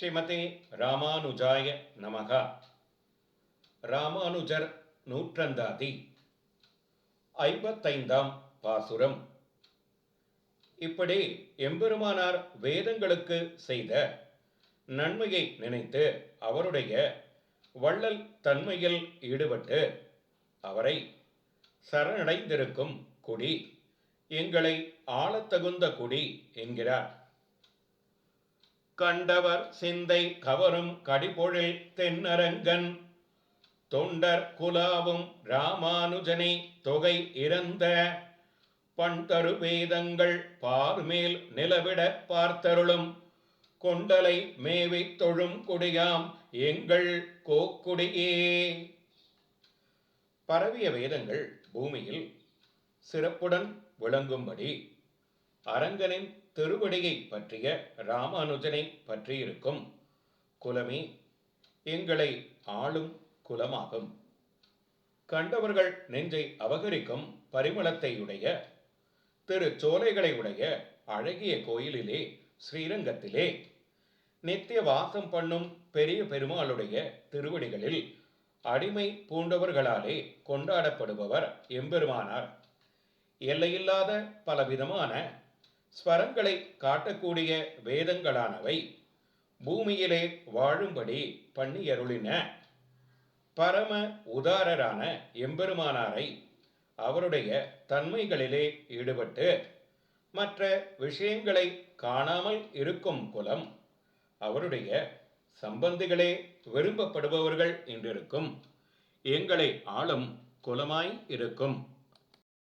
ஸ்ரீமதி ராமானுஜாய நமகா. ராமானுஜர் நூற்றந்தாதி. ஐம்பத்தைந்தாம் பாசுரம். இப்படி எம்பெருமானார் வேதங்களுக்கு செய்த நன்மையை நினைத்து அவருடைய வள்ளல் தன்மையில் ஈடுபட்டு அவரை சரணடைந்திருக்கும் குடி எங்களை ஆளத்தகுந்த குடி என்கிறார். கண்டவர் சிந்தை கவரும் கடிபொழில் தென்னரங்கன். தொண்டர் குலாவும் ராமானுஜனை தொகை இறந்த. பண்தரு வேதங்கள் பார்மேல் நிலவிட பார்த்தருளும். கொண்டலை மேவி தொழும் குடியாம் எங்கள் கோக்குடியே. பரவிய வேதங்கள் பூமியில் சிறப்புடன் விளங்கும்படி அரங்கனின் திருவடியை பற்றிய ராமானுஜனை பற்றியிருக்கும் குலமே எங்களை ஆளும் குலமாகும். கண்டவர்கள் நெஞ்சை அபகரிக்கும் பரிமளத்தையுடைய திரு சோலைகளை உடைய அழகிய கோயிலிலே ஸ்ரீரங்கத்திலே நித்திய வாசம் பண்ணும் பெரிய பெருமாளுடைய திருவடிகளில் அடிமை பூண்டவர்களாலே கொண்டாடப்படுபவர் எம்பெருமானார். எல்லையில்லாத பலவிதமான ஸ்வரங்களை காட்டக்கூடிய வேதங்களானவை பூமியிலே வாழும்படி பண்ணியருளின. பரம உதாரரான எம்பெருமானாரை அவருடைய தன்மைகளிலே ஈடுபட்டு மற்ற விஷயங்களை காணாமல் இருக்கும் குலம் அவருடைய சம்பந்திகளே விரும்பப்படுபவர்கள் என்றிருக்கும். எங்களை ஆளும் குலமாய் இருக்கும்.